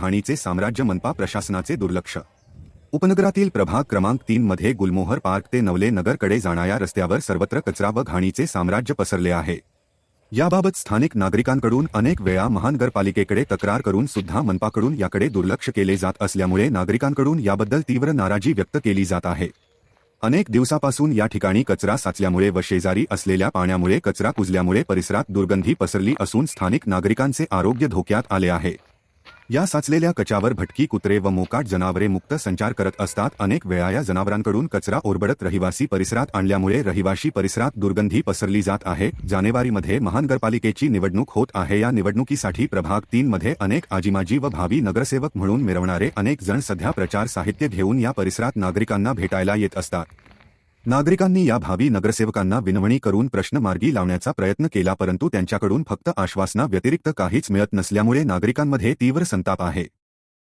ठाणीचे साम्राज्य मनपा प्रशासनाचे दुर्लक्ष. उपनगरातील प्रभाग क्रमांक तीन मध्ये गुलमोहर पार्क ते नवले नगरकडे जाणाऱ्या रस्त्यावर सर्वत्र कचरा व घाणीचे साम्राज्य पसरले आहे. याबाबत स्थानिक नागरिकांकडून अनेक वेळा महानगरपालिकेकडे तक्रार करून सुद्धा मनपाकडून याकडे दुर्लक्ष केले जात असल्यामुळे नागरिकांकडून याबद्दल तीव्र नाराजी व्यक्त केली जात आहे. अनेक दिवसापासून या ठिकाणी कचरा साचल्यामुळे व शेजारी असलेल्या पाण्यामुळे कचरा कुजल्यामुळे परिसरात दुर्गंधी पसरली असून स्थानिक नागरिकांचे आरोग्य धोक्यात आले आहे. या साचलेल्या कचावर भटकी कुत्रे व मोकाट जनावरे मुक्त संचार करत असतात. अनेक वेळा या जनावरांकडून कचरा ओरबडत रहिवासी परिसरात आणल्यामुळे रहिवाशी परिसरात दुर्गंधी पसरली जात आहे. जानेवारीमध्ये महानगरपालिकेची निवडणूक होत आहे. या निवडणुकीसाठी प्रभाग तीन मध्ये अनेक आजीमाजी व भावी नगरसेवक म्हणून मिरवणारे अनेक जण सध्या प्रचार साहित्य घेऊन या परिसरात नागरिकांना भेटायला येत असतात. नागरिकांनी या भावी नगरसेवकांना विनवणी करून प्रश्न मार्गी लावण्याचा प्रयत्न केला परंतु त्यांच्याकडून फक्त आश्वासना व्यतिरिक्त काहीच मिळत नसल्यामुळे नागरिकांमध्ये तीव्र संताप आहे.